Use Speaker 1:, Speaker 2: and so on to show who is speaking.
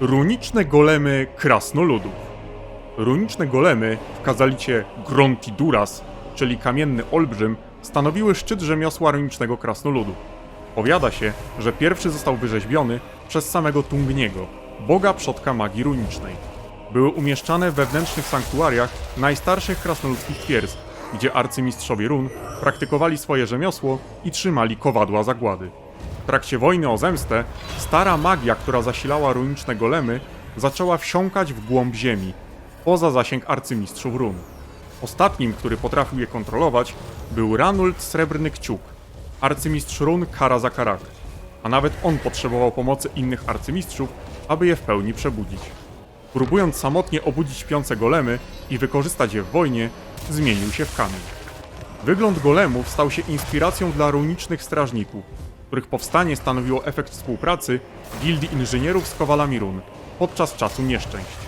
Speaker 1: Runiczne golemy krasnoludów. Runiczne golemy w kazalicie Grontiduras, czyli kamienny olbrzym, stanowiły szczyt rzemiosła runicznego krasnoludu. Powiada się, że pierwszy został wyrzeźbiony przez samego Tungniego, boga przodka magii runicznej. Były umieszczane w wewnętrznych sanktuariach najstarszych krasnoludzkich twierdz, gdzie arcymistrzowie run praktykowali swoje rzemiosło i trzymali kowadła zagłady. W trakcie wojny o zemstę stara magia, która zasilała runiczne golemy, zaczęła wsiąkać w głąb ziemi, poza zasięg arcymistrzów run. Ostatnim, który potrafił je kontrolować, był Ranult Srebrny Kciuk, arcymistrz run Kara za Karak, a nawet on potrzebował pomocy innych arcymistrzów, aby je w pełni przebudzić. Próbując samotnie obudzić śpiące golemy i wykorzystać je w wojnie, zmienił się w kamień. Wygląd golemów stał się inspiracją dla runicznych strażników, których powstanie stanowiło efekt współpracy gildii inżynierów z kowalami run podczas czasu nieszczęść.